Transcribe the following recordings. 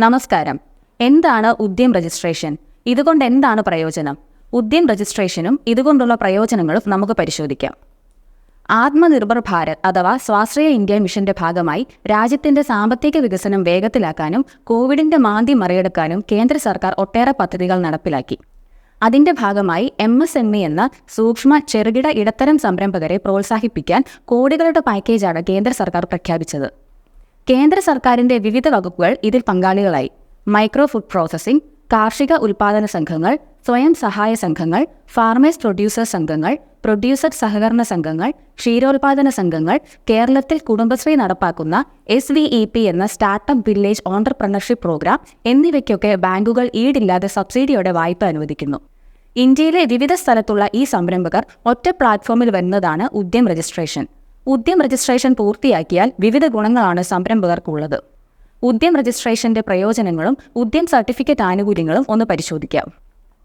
നമസ്കാരം. എന്താണ് ഉദ്യം രജിസ്ട്രേഷൻ? ഇതുകൊണ്ട് എന്താണ് പ്രയോജനം? ഉദ്യം രജിസ്ട്രേഷനും ഇതുകൊണ്ടുള്ള പ്രയോജനങ്ങളും നമുക്ക് പരിശോധിക്കാം. ആത്മനിർഭർ ഭാരത് അഥവാ സ്വാശ്രയ ഇന്ത്യ മിഷന്റെ ഭാഗമായി രാജ്യത്തിന്റെ സാമ്പത്തിക വികസനം വേഗത്തിലാക്കാനും കോവിഡിന്റെ മാന്തി മറികടക്കാനും കേന്ദ്ര സർക്കാർ ഒട്ടേറെ പദ്ധതികൾ നടപ്പിലാക്കി. അതിന്റെ ഭാഗമായി എം എസ് എം ഇ എന്ന സൂക്ഷ്മ ചെറുകിട ഇടത്തരം സംരംഭകരെ പ്രോത്സാഹിപ്പിക്കാൻ കോടികളുടെ പാക്കേജാണ് കേന്ദ്ര സർക്കാർ പ്രഖ്യാപിച്ചത്. കേന്ദ്ര സർക്കാരിന്റെ വിവിധ വകുപ്പുകൾ ഇതിൽ പങ്കാളികളായി. മൈക്രോ ഫുഡ് പ്രോസസ്സിംഗ് കാർഷിക ഉൽപാദന സംഘങ്ങൾ സ്വയം സഹായ സംഘങ്ങൾ ഫാർമേഴ്സ് പ്രൊഡ്യൂസർ സംഘങ്ങൾ പ്രൊഡ്യൂസർ സഹകരണ സംഘങ്ങൾ ക്ഷീരോൽപാദന സംഘങ്ങൾ കേരളത്തിൽ കുടുംബശ്രീ നടപ്പാക്കുന്ന എസ് വി ഇ പി എന്ന സ്റ്റാർട്ടപ്പ് വില്ലേജ് ഓണ്ടർപ്രണർഷിപ്പ് പ്രോഗ്രാം എന്നിവയ്ക്കൊക്കെ ബാങ്കുകൾ ഈടില്ലാതെ സബ്സിഡിയോടെ വായ്പ അനുവദിക്കുന്നു. ഇന്ത്യയിലെ വിവിധ സ്ഥലത്തുള്ള ഈ സംരംഭകർ ഒറ്റ പ്ലാറ്റ്ഫോമിൽ വരുന്നതാണ് ഉദ്യം രജിസ്ട്രേഷൻ. ഉദ്യം രജിസ്ട്രേഷൻ പൂർത്തിയാക്കിയാൽ വിവിധ ഗുണങ്ങളാണ് സംരംഭകർക്കുള്ളത്. ഉദ്യം രജിസ്ട്രേഷന്റെ പ്രയോജനങ്ങളും ഉദ്യം സർട്ടിഫിക്കറ്റ് ആനുകൂല്യങ്ങളും ഒന്ന് പരിശോധിക്കാം.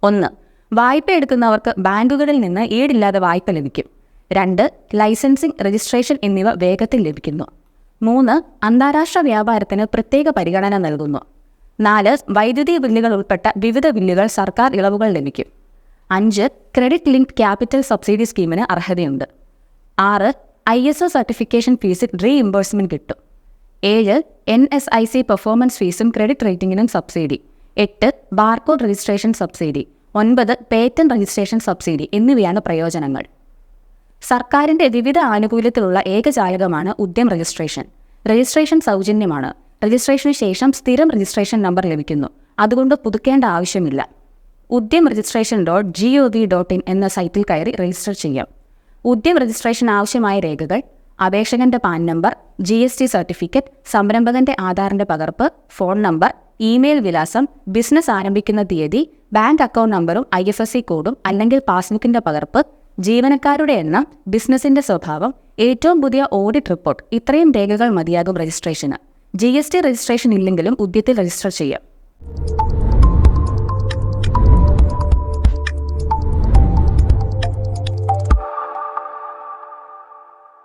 ഒന്ന് വായ്പ എടുക്കുന്നവർക്ക് ബാങ്കുകളിൽ നിന്ന് ഈടില്ലാതെ വായ്പ ലഭിക്കും. രണ്ട് ലൈസൻസിംഗ് രജിസ്ട്രേഷൻ എന്നിവ വേഗത്തിൽ ലഭിക്കുന്നു. മൂന്ന് അന്താരാഷ്ട്ര വ്യാപാരത്തിന് പ്രത്യേക പരിഗണന നൽകുന്നു. നാല് വൈദ്യുതി ബില്ലുകൾ ഉൾപ്പെട്ട വിവിധ ബില്ലുകൾ സർക്കാർ ഇളവുകൾ ലഭിക്കും. അഞ്ച് ക്രെഡിറ്റ് ലിങ്ക് ക്യാപിറ്റൽ സബ്സിഡി സ്കീമിന് അർഹതയുണ്ട്. ആറ് ഐ എസ് ഒ സർട്ടിഫിക്കേഷൻ ഫീസിൽ റീഇംബേഴ്സ്മെന്റ് കിട്ടും. ഏഴ് N S I C performance ഫീസും ക്രെഡിറ്റ് റേറ്റിംഗിനും സബ്സിഡി എട്ട് ബാർകോഡ് രജിസ്ട്രേഷൻ സബ്സിഡി ഒൻപത് പേറ്റന്റ് രജിസ്ട്രേഷൻ സബ്സിഡി എന്നിവയാണ് പ്രയോജനങ്ങൾ. സർക്കാരിന്റെ വിവിധ ആനുകൂല്യത്തിലുള്ള ഏകജാലകമാണ് ഉദ്യം രജിസ്ട്രേഷൻ രജിസ്ട്രേഷൻ സൗജന്യമാണ്. രജിസ്ട്രേഷന് ശേഷം സ്ഥിരം രജിസ്ട്രേഷൻ നമ്പർ ലഭിക്കുന്നു. അതുകൊണ്ട് പുതുക്കേണ്ട ആവശ്യമില്ല. Udyam registration dot G O V dot in എന്ന സൈറ്റിൽ കയറി രജിസ്റ്റർ ചെയ്യാം. ഉദ്യം രജിസ്ട്രേഷൻ ആവശ്യമായ രേഖകൾ അപേക്ഷകന്റെ PAN number G S T certificate സംരംഭകന്റെ ആധാറിന്റെ പകർപ്പ് ഫോൺ നമ്പർ ഇമെയിൽ വിലാസം ബിസിനസ് ആരംഭിക്കുന്ന തീയതി ബാങ്ക് അക്കൗണ്ട് നമ്പറും ഐ എഫ് എസ് സി കോഡും അല്ലെങ്കിൽ പാസ്ബുക്കിന്റെ പകർപ്പ് ജീവനക്കാരുടെ എണ്ണം ബിസിനസിന്റെ സ്വഭാവം ഏറ്റവും പുതിയ ഓഡിറ്റ് റിപ്പോർട്ട് ഇത്രയും രേഖകൾ മതിയാകും രജിസ്ട്രേഷന് ജി എസ് ടി രജിസ്ട്രേഷൻ ഇല്ലെങ്കിലും ഉദ്യത്തിൽ രജിസ്റ്റർ ചെയ്യാം.